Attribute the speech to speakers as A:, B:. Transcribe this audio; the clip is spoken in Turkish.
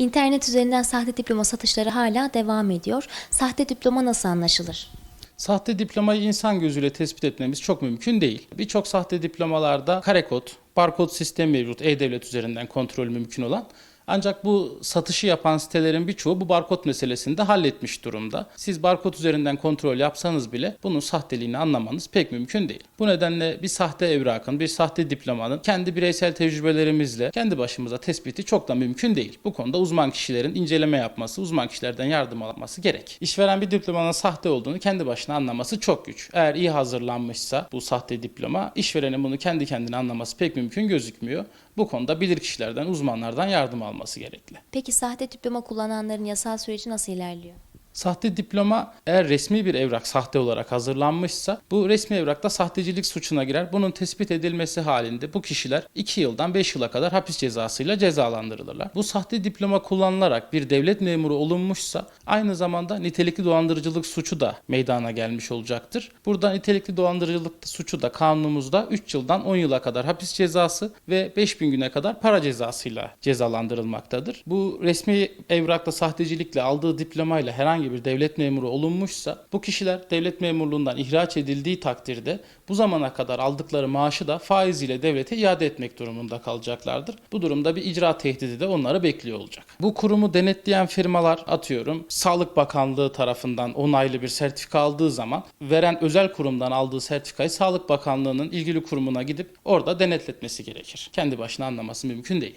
A: İnternet üzerinden sahte diploma satışları hala devam ediyor. Sahte diploma nasıl anlaşılır?
B: Sahte diplomayı insan gözüyle tespit etmemiz çok mümkün değil. Birçok sahte diplomalarda kare kod, barkod sistemi mevcut e-devlet üzerinden kontrol mümkün olan. Ancak bu satışı yapan sitelerin birçoğu bu barkod meselesini de halletmiş durumda. Siz barkod üzerinden kontrol yapsanız bile bunun sahteliğini anlamanız pek mümkün değil. Bu nedenle bir sahte evrakın, bir sahte diplomanın kendi bireysel tecrübelerimizle kendi başımıza tespiti çok da mümkün değil. Bu konuda uzman kişilerin inceleme yapması, uzman kişilerden yardım alması gerek. İşveren bir diplomanın sahte olduğunu kendi başına anlaması çok güç. Eğer iyi hazırlanmışsa bu sahte diploma, işverenin bunu kendi kendine anlaması pek mümkün gözükmüyor. Bu konuda bilir kişilerden, uzmanlardan yardım alması gerekli.
A: Peki sahte diploma kullananların yasal süreci nasıl ilerliyor?
B: Sahte diploma eğer resmi bir evrak sahte olarak hazırlanmışsa bu resmi evrakta sahtecilik suçuna girer. Bunun tespit edilmesi halinde bu kişiler 2 yıldan 5 yıla kadar hapis cezasıyla cezalandırılırlar. Bu sahte diploma kullanılarak bir devlet memuru olunmuşsa aynı zamanda nitelikli dolandırıcılık suçu da meydana gelmiş olacaktır. Burada nitelikli dolandırıcılık suçu da kanunumuzda 3 yıldan 10 yıla kadar hapis cezası ve 5000 güne kadar para cezasıyla cezalandırılmaktadır. Bu resmi evrakla sahtecilikle aldığı diplomayla herhangi bir devlet memuru olunmuşsa bu kişiler devlet memurluğundan ihraç edildiği takdirde bu zamana kadar aldıkları maaşı da faiziyle devlete iade etmek durumunda kalacaklardır. Bu durumda bir icra tehdidi de onları bekliyor olacak. Bu kurumu denetleyen firmalar atıyorum Sağlık Bakanlığı tarafından onaylı bir sertifika aldığı zaman veren özel kurumdan aldığı sertifikayı Sağlık Bakanlığı'nın ilgili kurumuna gidip orada denetletmesi gerekir. Kendi başına anlaması mümkün değil.